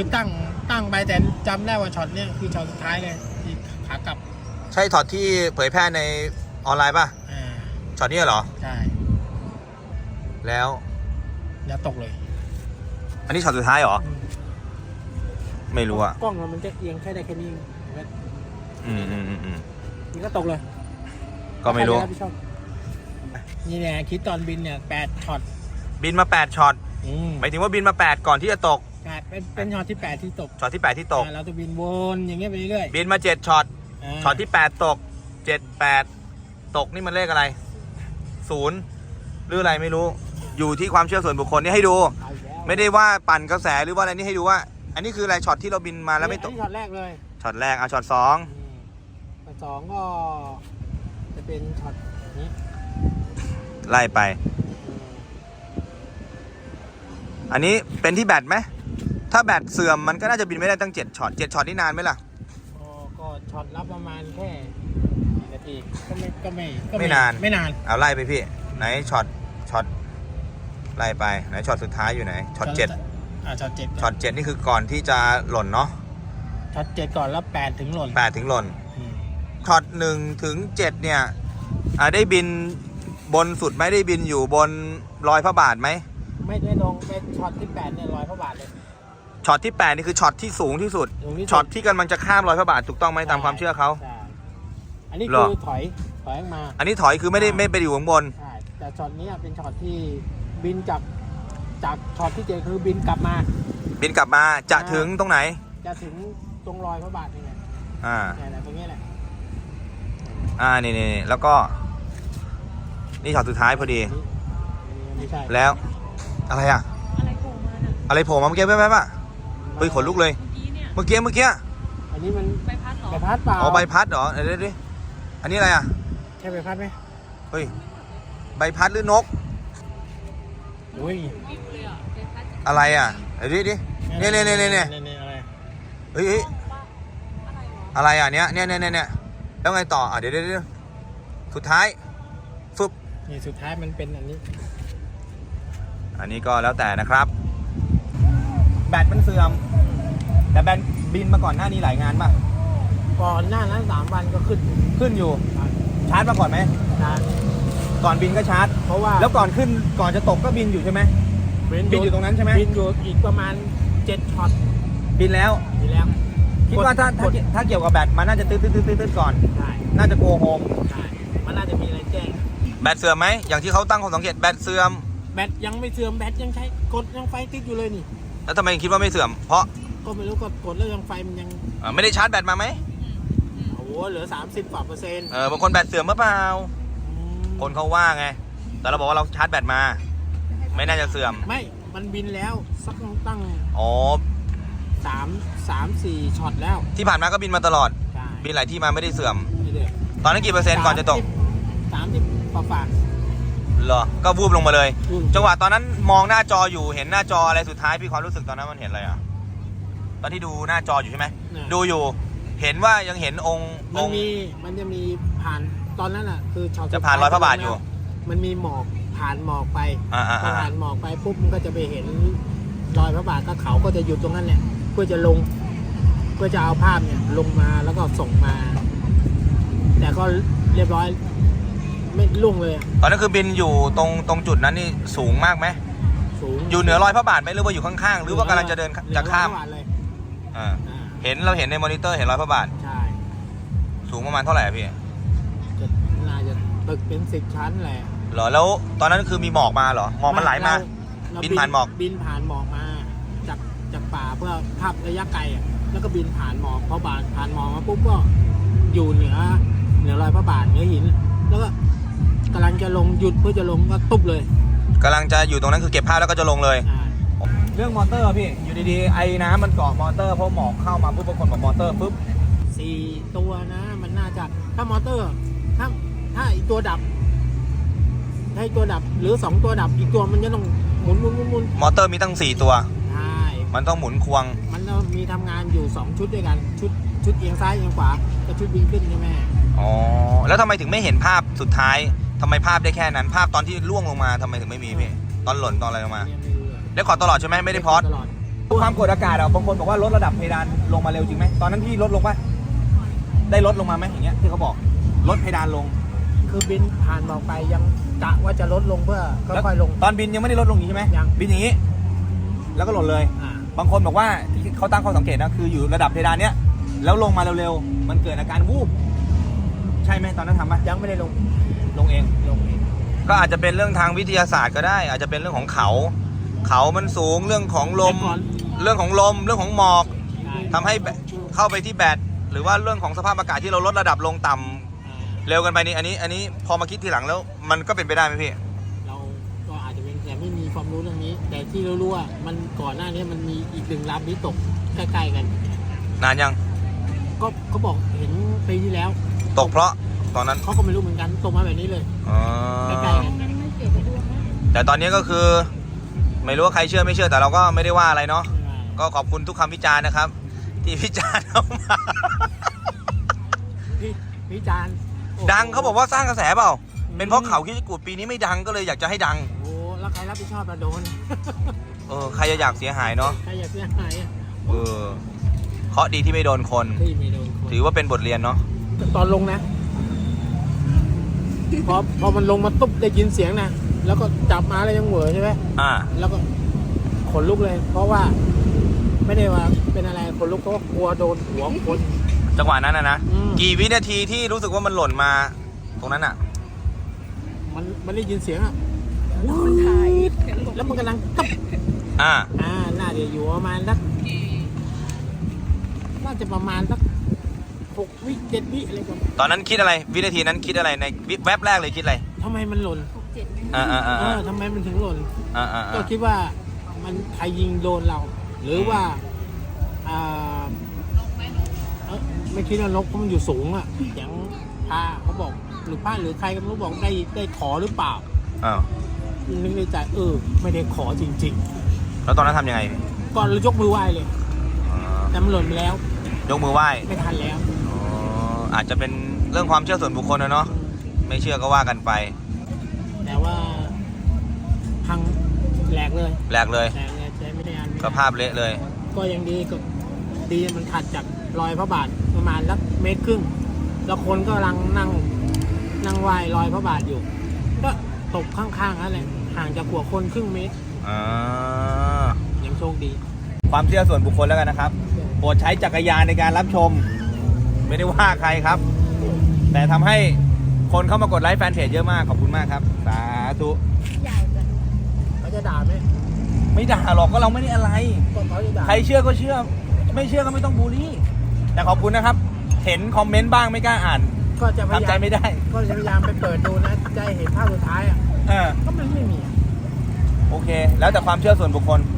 คือตั้งตั้งไปแต่จำได้ว่าช็อตเนี้ยคือช็อตสุดท้ายเลยที่ขากลับใช่ช็อตที่เผยแพร่ในออนไลน์ป่ะอ่าช็อตนี้เหรอ ใช่แล้ว แล้วตกเลยอันนี้ช็อตสุดท้ายเหรอ อืมไม่รู้อะกล้องมันจะเอียงแค่ได้แค่นี้อืมอืมอืมอืมนี่ก็ตกเลยก็ไม่รู้ ใคจะบผิดชอบนี่แหละคิดตอนบินเนี่ยแปดช็อตบินมา 8ช็อตอืมหมายถึงว่าบินมา 8 ก่อนที่จะตก ใช่เป็นเป็นช็อตที่แปดที่ตกช็อตที่ 8 ที่ตก อ่าเราจะบินวนอย่างเงี้ยไปเรื่อยบินมา 7ช็อตาช็อตที่ 8 ตก 7 8 ตกนี่มันเลขอะไรศูนย์หรืออะไรไม่รู้ อยู่ที่ความเชื่อส่วนบุคคลนี่ให้ดู เอาอีกแล้วไม่ได้ว่าปั่นกระแสหรือว่าอะไรนี่ให้ดูว่า อันนี้คืออะไรช็อตที่เราบินมาแล้วไม่ตก อันนี้ช็อตแรกเลยช็อตแรกอะช็อตสองอืมช็อตสองก็จะเป็นช็อตนี้ไล่ไป อืมอันนี้เป็นที่แบตไหม ถ้าแบตเสื่อมมันก็น่าจะบินไม่ได้ตั้ง7ช็อต7ช็อตนี่นานไหมล่ะ ก็ก็ช็อตรับประมาณแค่กี่นาทีก็ไม่ก็ไม่ก็ไม่นาน ไม่นานเอาไล่ไปพี่ ไหนช็อตช็อตไล่ไปไหนช็อตสุดท้ายอยู่ไหนช็อตเจ็ดอ่าช็อตเจ็ดช็อตเจ็ดนี่คือก่อนที่จะหล่นเนาะช็อตเจ็ดก่อนแล้วแปดถึงหล่นแปดถึงหล่นอืมช็อตหนึ่งถึงเจ็ดเนี่ยอ่าได้บินบนสุดไหมได้บินอยู่บนรอยพระบาทไหมไม่ได้ลงเป็นช็อตที่แปดเนี่ยร้อยพระบาทเลย ช็อตที่แปดนี่คือช็อตที่สูงที่สุด ตรงนี้ช็อตที่กำลังจะข้ามรอยพระบาทถูกต้องไหมตามความเชื่อเขาใช่อันนี้เหรอ คือถอยถอยออกมาอันนี้ถอยคือไม่ได้ไม่ไปอยู่ข้างบน ใช่แต่ช็อตเนี้ยเป็นช็อตที่บินจากจากช็อตที่เจ็ดคือบินกลับมา บินกลับมาจะถึงตรงไหน จะถึงตรงรอยพระบาทนี่ไงอ่า เนี่ยแหละตรงนี้แหละอ่า นี่นี่นี่แล้วก็ นี่ช็อตสุดท้ายพอดีนี่ไม่ใช่แล้ว อะไรอะอะไรโผล่มาน่ะ อะไรโผล่มาเมื่อกี้แป๊บๆอะ เฮ้ยขนลุกเลยเมื่อกี้เนี่ยเมื่อกี้เมื่อกี้อันนี้มันใบพัดเหรอใบพัดเปล่าอ๋อใบพัดเหรอเดี๋ยวเดี๋ยวเดี๋ยวอันนี้อะไรอะใช่ใบพัดไหมเฮ้ยใบพัดหรือนกโอ้ยวิบเลยอะใบพัดอะไรอะเดี๋ยวดิดิเนี่ยเนี่ยเนี่ยเนี่ยอะไรเฮ้ยเฮ้ยว่าอะไรวะอะไรอะเนี้ยเนี่ยเนี่ยเนี่ยเนี่ยแล้วไงต่ออะเดี๋ยวเดี๋ยวเดี๋ยวสุดท้ายฟึบนี่สุดท้ายมันเป็นอันนี้ อันนี้ก็แล้วแต่นะครับ แบตมันเสื่อม แต่แบตบินมาก่อนหน้านี้หลายงานป่ะก่อนหน้านั้นสามวันก็ขึ้นขึ้นอยู่ ชาร์จมาก่อนไหมนะก่อนบินก็ชาร์จ เพราะว่าแล้วก่อนขึ้นก่อนจะตกก็บินอยู่ใช่ไหมบินอยู่ตรงนั้นใช่ไหมบินอยู่อีกประมาณเจ็ดช็อตบินแล้วอยู่แล้วคิดว่าถ้าถ้าถ้าเกี่ยวกับแบตมันน่าจะตื้อตื้อตื้อตื้อตื้อก่อนใช่น่าจะโกโฮมใช่มันน่าจะมีอะไรแจ้งแบตเสื่อมไหมอย่างที่เขาตั้งข้อสังเกตแบตเสื่อมแบตยังไม่เสื่อมแบตยังใช้กดยังไฟติดอยู่เลยนี่ แล้วทำไมคิดว่าไม่เสื่อม เพราะก็ไม่รู้กดกดแล้วยังไฟมันยังเอ่อไม่ได้ชาร์จแบตมาไหมโอ้โหเหลือ 30กว่าเปอร์เซ็นต์เออบางคนแบตเสื่อมหรือเปล่าอืมคนเขาว่าไง แต่เราบอกว่าเราชาร์จแบตมา ไม่น่าจะเสื่อม ไม่ มันบินแล้วสักตั้งอ๋อสามสามสี่ช็อตแล้วที่ผ่านมาก็บินมาตลอดใช่บินหลายที่มาไม่ได้เสื่อมนี่เดือตอนนั้นกี่เปอร์เซ็นต์ก่อนจะตกสามสิบกว่าฝาก เหรอ ก็วูบลงมาเลย อืม จังหวะตอนนั้นมองหน้าจออยู่ เห็นหน้าจออะไรสุดท้ายพี่ความรู้สึกตอนนั้นมันเห็นอะไรอะ ตอนที่ดูหน้าจออยู่ใช่ไหม น่ะดูอยู่ เห็นว่ายังเห็นองค์มัอนงค์ มีมันจะมีผ่านตอนนั้นอะ คือช็อตสุดจะผ่านร้อยพระบาทอยู่ มันมีหมอกผ่านหมอกไปอ่าอ่าพออ่าผ่านหมอกไปปุ๊บมันก็จะไปเห็นรอยพระบาทก็เขาก็จะหยุดตรงนั้นแหละเพื่อจะลง เพื่อจะเอาภาพเนี่ยลงมาแล้วก็ส่งมา แต่ก็เรียบร้อย ไม่ลุ่งเลยอะตอนนั้นคือบินอยู่ตรงตรงจุดนั้นนี่สูงมากไหมสูงอยู่เหนือรอยพระบาทไหมหรือว่าอยู่ข้างๆ หรือว่ากำลังจะเดินจะข้ามเหนือร้อยพระบทเลยอ่าอ่าเห็นเราเห็นในมอนิเตอร์เห็นรอยพระบาทใช่สูงประมาณเท่าไหร่อะพี่จะน่าจะตึกเป็นสิบชั้นแหละเหรอแล้วตอนนั้นคือมีหมอกมาเหรอหมอกมันไหลมา เรบินผ่านหมอก บินผ่านหมอกมาจากจากป่าเพื่อภาพระยะไกลอะแล้วก็บินผ่านหมอกพอบาทผ่านหมอกมาปุ๊บก็อยู่เหนือเหนือรอยพระบาทเหนือหิน แล้วก็กำลัง จะลงหยุดเพื่อจะลงก็ตุ๊บเลยกำลังจะอยู่ตรงนั้นคือเก็บภาพแล้วก็จะลงเลย อ่าเรื่องมอเตอร์พี่ อยู่ดีๆ ไอ้น้ำมันเกาะมอเตอร์เพราะหมอกเข้ามาปุ๊บปรากฏว่ามอเตอร์ปุ๊บ สี่ตัวนะมันน่าจะถ้ามอเตอร์ ถ้าถ้าอีกตัวดับถ้าอีกตัวดับ หรือสองตัวดับอีกตัวมันจะต้องหมุนหมุนหมุนหมุนมอเตอร์มีตั้ง 4 ตัว ใช่มันต้องหมุนควง มันจะมีทำงานอยู่2ชุดด้วยกันชุดชุดเอียงซ้ายเอียงขวากับชุดบินขึ้นใช่ไหม อ๋อ แล้วทำไมถึงไม่เห็นภาพสุดท้าย ทำไมภาพได้แค่นั้น ภาพตอนที่ล่วงลงมาทำไมถึงไม่มีพี่ตอนหล่นตอนอะไรลงมาเนี่ยไม่รู้เลยได้ขอร์ดตลอดใช่ไหมไม่ได้พอดตลอดความกดอากาศอะบางคนบอกว่าลดระดับเพดานลงมาเร็วจริงไหมตอนนั้นพี่ลดลงป่ะได้ลดลงมาไหมอย่างเงี้ยที่เขาบอกลดเพดานลงคือบินผ่านหมอกไปยังกะว่าจะลดลงเพื่อแล้วค่อยๆลง ตอนบินยังไม่ได้ลดลงอย่างนี้ใช่ไหมยัง บินอย่างนี้ แล้วก็หล่นเลย อ่าบางคนบอกว่าที่เขาตั้งข้อสังเกตนะคืออยู่ระดับเพดานเนี้ยแล้วลงมาเร็วๆมันเกิดอาการวูบใช่ไหมตอนนั้นทำปะยังไม่ได้ลง ลงเองลงเองก็อาจจะเป็นเรื่องทางวิทยาศาสตร์ก็ได้ อาจจะเป็นเรื่องของเขา เขามันสูงเรื่องของลมแต่ก่อนเรื่องของลมเรื่องของหมอกใช่ทำให้แบตเข้าไปที่แบตหรือว่าเรื่องของสภาพอากาศที่เราลดระดับลงต่ำอ่าเร็วกันไปนี่อันนี้อันนี้พอมาคิดทีหลังแล้ว มันก็เป็นไปได้ไหมพี่เราก็อาจจะเป็นแต่ไม่มีความรู้เรื่องนี้ แต่ที่รู้ๆว่ามันก่อนหน้านี้มันมีอีกหนึ่งลำที่ตกใกล้ๆกัน นานยัง ก็เขาบอกเห็นปีที่แล้ว ตกเพราะต อนนั้นเขาก็ไม่รู้เหมือนกันตกมาแบบนี้เลยอ๋อใกล้ๆกันงั้นไม่เกี่ยวกับดวงนะแต่ตอนนี้ก็คือ ไม่รู้ว่าใครเชื่อไม่เชื่อแต่เราก็ไม่ได้ว่าอะไรเนาะก็ขอบคุณทุกคำวิจารณ์นะครับ ที่วิจารณ์เข้ามาพี่วิจารณ์โอ้โหดังเขาบอกว่าสร้างกระแสเปล่า เป็นเพราะเขาคิดกูดปีนี้ไม่ดังก็เลยอยากจะให้ดัง โอ้แล้วใครรับผิดชอบมาโดนเออใครจะอยากเสียหายเนาะใครอยากเสียหายอะเออเคราะห์ดีที่ไม่โดนคน ที่ไม่โดนคนถือว่าเป็นบทเรียนเนาะตอนลงนะ พอพอมันลงมาตุ๊บได้ยินเสียงนะแล้วก็จับมาแล้วยังเหวอใช่ไหมอ่า แล้วก็ขนลุกเลย เพราะว่า ไม่ได้ว่าเป็นอะไรขนลุกเพราะว่ากลัวโดนหัวคน จังหวะนั้นนะนะ อืม กี่วินาทีที่รู้สึกว่ามันหล่นมา ตรงนั้นอะ มันมันได้ยินเสียงอะคนไทยแล้วมันกำลังตุ๊บอ่า อ่าน่าจะอยู่ประมาณสักน่าจะประมาณสัก หกวิเจ็ดวิอะไรกันตอนนั้นคิดอะไร วินาทีนั้นคิดอะไรในวิแวบแรกเลยคิดอะไรทำไมมันหล่นหกเจ็ดไหมอ่าอ่าอ่าเออทำไมมันถึงหล่น อ่าอ่าก็อ่าคิดว่ามันใครยิงโดนเรา หรือว่าอ่าเอ้ยไม่คิดว่านกเพราะมันอยู่สูงอะอย่างพาเขาบอกหรือป้าหรือใครก็ไม่รู้บอกได้ได้ขอหรือเปล่าอ้าวนึกในใจเออ ไม่ได้ขอจริง แล้วตอนนั้นทำยังไงๆก่อนเรายกมือไหว้เลย อ่าแต่มันหล่นไปแล้ว ยกมือไหว้ไม่ทันแล้ว อ๋ออาจจะเป็นเรื่องความเชื่อส่วนบุคคลนะเนาะไม่เชื่อก็ว่ากันไป แต่ว่าพังแหลกเลยแหลกเลยแหลกเลยใช้ไม่ได้อันก็ภาพเละเลย ก็ยังดีก็ดีมันถัดจากรอยพระบาทประมาณสักเมตรครึ่ง แล้วคนก็กำลังนั่งนั่งไหว้รอยพระบาทอยู่ ก็ตกข้างๆนั่นแหละห่างจากหัวคนครึ่งเมตรอ่ายังโชคดี ความเชื่อส่วนบุคคลแล้วกันนะครับ โปรดใช้จักรยานในการรับชม ไม่ได้ว่าใครครับ แต่ทำให้คนเข้ามากดไลค์แฟนเพจเยอะมากขอบคุณมากครับ สาธุยาวจังเขาจะด่าไหมไม่ด่าหรอกก็เราไม่ได้อะไรก็เขาจะด่าใครเชื่อก็เชื่อ ไม่เชื่อก็ไม่ต้องบูลลี่ แต่ขอบคุณนะครับ เห็นคอมเมนต์บ้างไม่กล้าอ่าน ก็จะพยาทำใจยามไม่ได้ ก็จะพยายามไปเปิดดูนะจะให้เห็นภาพสุดท้ายอะเออก็มันไม่มีอะโอเค แล้วแต่ความเชื่อส่วนบุคคลอื